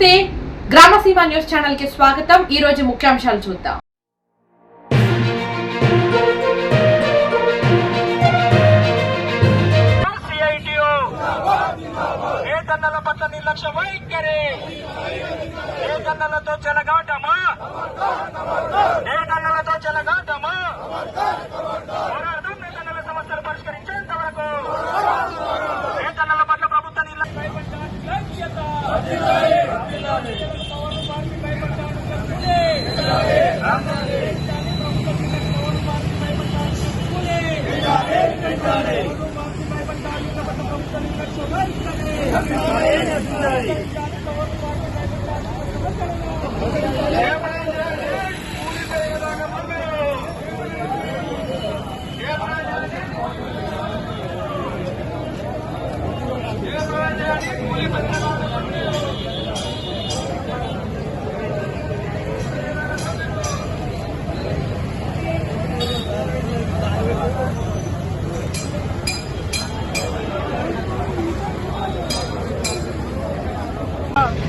నమస్తే. గ్రామసీమ న్యూస్ ఛానల్కి స్వాగతం. ఈ రోజు ముఖ్యాంశాలు చూద్దాం. సిఐటిఓ. నేతన్నల పట్ల నిర్లక్ష్య వైఖరి. నేతన్నలతో చెలగాటమా? నేతన్నలతో చెలగాటమా? భయపడాలి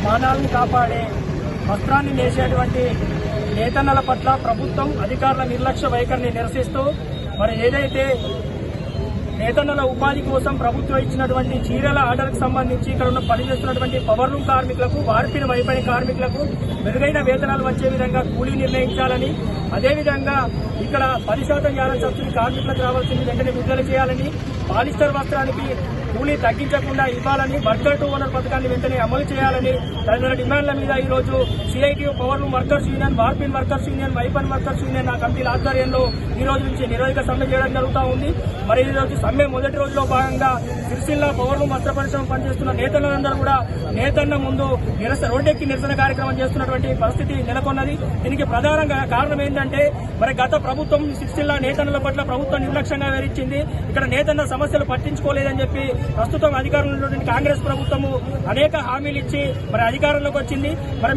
మానాలను కాపాడే వస్త్రాన్ని నేసేటువంటి నేతన్నల పట్ల ప్రభుత్వం అధికారుల నిర్లక్ష్య వైఖరిని నిరసిస్తూ మరి ఏదైతే నేతన్నల ఉపాధి కోసం ప్రభుత్వం ఇచ్చినటువంటి చీరల ఆర్డర్కు సంబంధించి ఇక్కడ ఉన్న పనిచేస్తున్నటువంటి పవర్ రూమ్ కార్మికులకు వార్పిన వైపరి కార్మికులకు మెరుగైన వేతనాలు వచ్చే విధంగా కూలీ నిర్ణయించాలని అదేవిధంగా ఇక్కడ పది శాతం యాభై సబ్సిడీ కార్మికులకు రావాల్సింది వెంటనే విడుదల చేయాలని పాలిస్టర్ వస్త్రానికి కూలీ తగ్గించకుండా ఇవ్వాలని వర్కర్ టు ఓనర్ పథకాన్ని వెంటనే అమలు చేయాలని తదితర డిమాండ్ల మీద ఈ రోజు CITU power room workers union వార్పిన్ workers union వైపన్ వర్కర్స్ యూనియన్ ఆ కమిటీల ఆధ్వర్యంలో ఈ రోజు నుంచి నిరోధక సమ్మె చేయడం జరుగుతూ ఉంది. మరి ఈ రోజు సమ్మె మొదటి రోజులో భాగంగా సిరిసిల్ల పవర్ రూమ్ వస్త్ర పరిశ్రమ పనిచేస్తున్న నేతలందరూ కూడా నేతన్న ముందు నిరసన రోడ్డెక్కి నిరసన కార్యక్రమం చేస్తున్నటువంటి పరిస్థితి నెలకొన్నది. దీనికి ప్రధానంగా కారణం ఏంటంటే మరి గత ప్రభుత్వం సిరిసిల్ల నేతన్నల పట్ల ప్రభుత్వం నిర్లక్ష్యంగా వివరించింది ఇక్కడ నేతన్న సమస్యలు పట్టించుకోలేదని చెప్పి ప్రస్తుతం అధికారంలో ఉన్నటువంటి కాంగ్రెస్ ప్రభుత్వము అనేక హామీలు ఇచ్చి మరి అధికారంలోకి వచ్చింది. మరి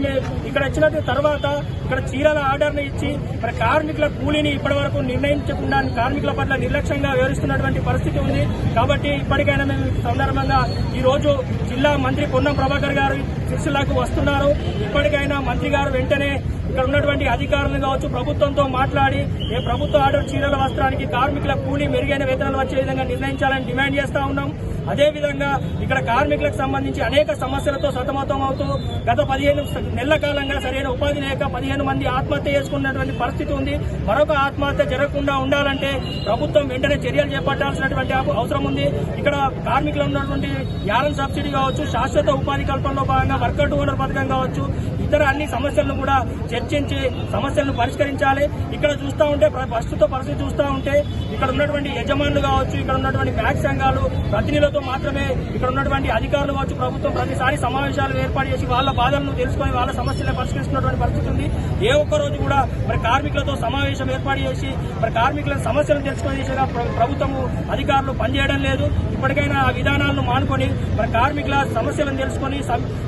ఇక్కడ వచ్చిన తర్వాత ఇక్కడ చీరల ఆర్డర్ను ఇచ్చి మరి కార్మికుల కూలీని ఇప్పటి వరకు నిర్ణయించకుండా కార్మికుల పట్ల నిర్లక్ష్యంగా వివరిస్తున్నటువంటి పరిస్థితి ఉంది. కాబట్టి ఇప్పటికైనా మేము సందర్భంగా ఈ రోజు జిల్లా మంత్రి పొన్నం ప్రభాకర్ గారు సిరిసిల్లాకు వస్తున్నారు. ఇప్పటికైనా మంత్రి గారు వెంటనే ఇక్కడ ఉన్నటువంటి అధికారులు కావచ్చు ప్రభుత్వంతో మాట్లాడి ఏ ప్రభుత్వ ఆర్డర్ చీరల వస్త్రానికి కార్మికుల కూలీ మెరుగైన వేతనాలు వచ్చే విధంగా నిర్ణయించాలని డిమాండ్ చేస్తా ఉన్నాం. అదేవిధంగా ఇక్కడ కార్మికులకు సంబంధించి అనేక సమస్యలతో సతమతం అవుతూ గత పదిహేను నెలల కాలంగా సరైన ఉపాధి లేక పదిహేను మంది ఆత్మహత్య చేసుకున్నటువంటి పరిస్థితి ఉంది. మరొక ఆత్మహత్య జరగకుండా ఉండాలంటే ప్రభుత్వం వెంటనే చర్యలు చేపట్టాల్సినటువంటి అవసరం ఉంది. ఇక్కడ కార్మికులు ఉన్నటువంటి యారం సబ్సిడీ కావచ్చు శాశ్వత ఉపాధి కల్పనలో భాగంగా వర్కౌట్ ఓనర్ పథకం కావచ్చు ఇతర అన్ని సమస్యలను కూడా చర్చించి సమస్యలను పరిష్కరించాలి. ఇక్కడ చూస్తూ ఉంటే ప్రస్తుత పరిస్థితి చూస్తూ ఉంటే ఇక్కడ ఉన్నటువంటి యజమానులు కావచ్చు ఇక్కడ ఉన్నటువంటి బ్యాంక్ సంఘాలు ప్రభుత్వం మాత్రమే ఇక్కడ ఉన్నటువంటి అధికారులు కావచ్చు ప్రభుత్వం ప్రతిసారి సమావేశాలు ఏర్పాటు చేసి వాళ్ళ బాధలను తెలుసుకొని వాళ్ళ సమస్యలను పరిష్కరిస్తున్నటువంటి పరిస్థితి ఉంది. ఏ ఒక్క రోజు కూడా మరి కార్మికులతో సమావేశం ఏర్పాటు చేసి మరి కార్మికుల సమస్యలను తెలుసుకునే దిశగా ప్రభుత్వము అధికారులు పనిచేయడం లేదు. ఇప్పటికైనా ఆ విధానాలను మానుకొని మరి కార్మికుల సమస్యలను తెలుసుకొని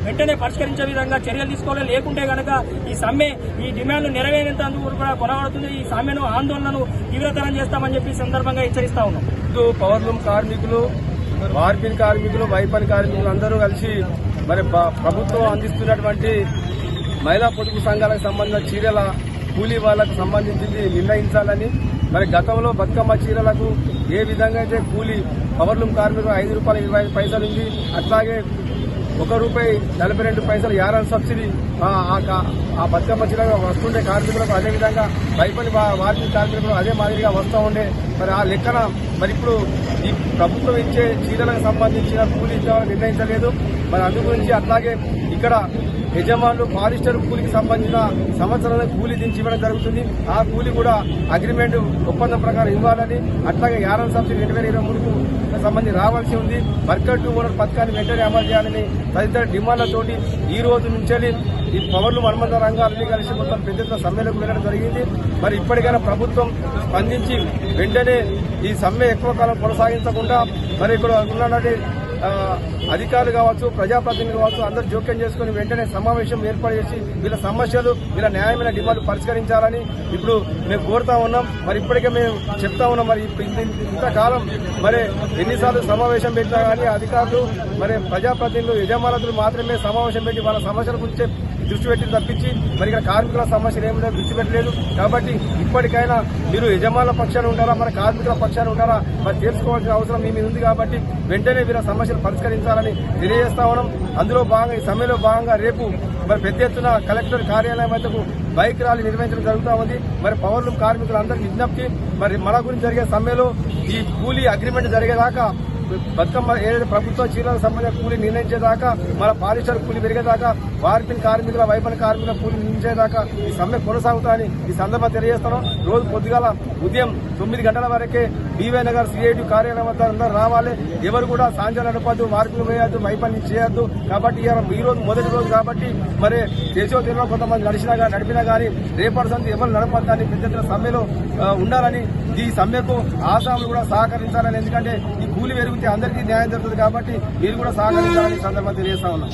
వెంటనే పరిష్కరించే విధంగా చర్యలు తీసుకోవాలి. లేకుంటే కనుక ఈ సమ్మె ఈ డిమాండ్లు నెరవేరేందుకు కూడా కొనబడుతుంది ఈ సమ్మెను ఆందోళనను తీవ్రతరం చేస్తామని చెప్పి సందర్భంగా హెచ్చరిస్తా ఉన్నాం. పవర్ లూమ్ కార్మికులు వార్పిన్ కార్మికులు వైపన్ కార్మికులు అందరూ కలిసి మరి ప్రభుత్వం అందిస్తున్నటువంటి మహిళా పొదుపు సంఘాలకు సంబంధించిన చీరల కూలీ వాళ్ళకు సంబంధించింది నిర్ణయించాలని మరి గతంలో బతుకమ్మ చీరలకు ఏ విధంగా అయితే కూలీ పవర్లూమ్ కార్మికులు ఐదు రూపాయల ఇరవై పైసలు ఉంది అట్లాగే ఒక రూపాయి నలభై రెండు పైసలు యారన్ సబ్సిడీ ఆ బతుకమ్మ చీర వస్తుండే కార్మికులకు అదేవిధంగా వైపల్లి వార్షిక కార్మికులు అదే మాదిరిగా వస్తూ ఉండే. మరి ఆ లెక్కన మరి ఇప్పుడు ఈ ప్రభుత్వం ఇచ్చే చీరలకు సంబంధించిన కూలీ నిర్ణయించలేదు. మరి అందు గురించి అట్లాగే ఇక్కడ యజమానులు పాలిస్టర్ కూలికి సంబంధించిన సంవత్సరాలకు కూలీ దించి ఇవ్వడం జరుగుతుంది. ఆ కూలీ కూడా అగ్రిమెంట్ ఒప్పందం ప్రకారం ఇవ్వాలని అట్లాగే యారం సబ్సిడీ రెండు వేల ఇరవై మూడుకు సంబంధించి రావాల్సి ఉంది. వర్కర్ టు ఓనర్ పథకాన్ని వెంటనే అమలు చేయాలని తదితర డిమాండ్లతోటి ఈ రోజు నుంచి ఈ పవర్లు మన్మంత రంగాలన్నీ కలిసి మొత్తం పెద్ద ఎత్తున సమ్మెలకు వెళ్ళడం జరిగింది. మరి ఇప్పటికైనా ప్రభుత్వం స్పందించి వెంటనే ఈ సమ్మె ఎక్కువ కాలం కొనసాగించకుండా మరి ఇక్కడ ఉన్నటువంటి అధికారులు కావచ్చు ప్రజాప్రతినిధులు కావచ్చు అందరూ జోక్యం చేసుకుని వెంటనే సమావేశం ఏర్పాటు చేసి వీళ్ళ సమస్యలు వీళ్ళ న్యాయమైన డిమాండ్ పరిష్కరించాలని ఇప్పుడు మేము కోరుతా ఉన్నాం. మరి ఇప్పటికే మేము చెప్తా ఉన్నాం. మరి ఇప్పుడు ఇంత- ఇంతకాలం మరి ఎన్నిసార్లు సమావేశం పెట్టినా కానీ అధికారులు మరి ప్రజాప్రతినిధులు యజమానులు మాత్రమే సమావేశం పెట్టి వాళ్ళ సమస్యల గురించి దృష్టి పెట్టి తప్పించి మరి ఇక్కడ కార్మికుల సమస్యలు ఏమి దృష్టి పెట్టలేదు. కాబట్టి ఇప్పటికైనా మీరు యజమానుల పక్షాన ఉంటారా మరి కార్మికుల పక్షాన ఉంటారా మరి తెలుసుకోవాల్సిన అవసరం మీ మీద ఉంది కాబట్టి వెంటనే వీళ్ళ సమస్యలు పరిష్కరించాలని తెలియజేస్తా ఉన్నాం. అందులో భాగంగా ఈ సమ్మెలో భాగంగా రేపు మరి పెద్ద ఎత్తున కలెక్టర్ కార్యాలయం వద్దకు బైక్ ర్యాలీ నిర్వహించడం జరుగుతూ ఉంది. మరి పవర్లు కార్మికులందరికీ విజ్ఞప్తి మరి మన గురించి జరిగే సమ్మెలో ఈ కూలీ అగ్రిమెంట్ జరిగేదాకా బతుకమ్మ ఏదైతే ప్రభుత్వ చీరలకు సంబంధించిన కూలీ నిర్ణయించేదాకా మన పారిశ్రామిక కూలీ పెరిగేదాకా వార్పిన్ కార్మికుల వైపన కార్మికుల కూలీ నిర్ణయించేదాకా ఈ సమ్మె కొనసాగుతాయని ఈ సందర్భంగా తెలియజేస్తాను రోజు పొద్దుగాల ఉదయం తొమ్మిది గంటల వరకే బీవై నగర్ సిఐటి కార్యాలయం వద్ద అందరూ రావాలి. ఎవరు కూడా సాయంత్రం నడపద్దు మార్పులు వేయద్దు వైపల్యం చేయొద్దు. కాబట్టి ఈ రోజు మొదటి రోజు కాబట్టి మరి దేశో తీరులో కొంతమంది నడిచినా కానీ నడిపినా కానీ రేపటి సంతి ఎవరు నడపద్దని పెద్ద సమ్మెలో ఉండాలని ఈ సమ్మెకు ఆసాములు కూడా సహకరించాలని. ఎందుకంటే ఈ కూలి పెరిగితే అందరికీ న్యాయం జరుగుతుంది కాబట్టి మీరు కూడా సహకరించాలని సందర్భంగా తెలియజేస్తా ఉన్నాం.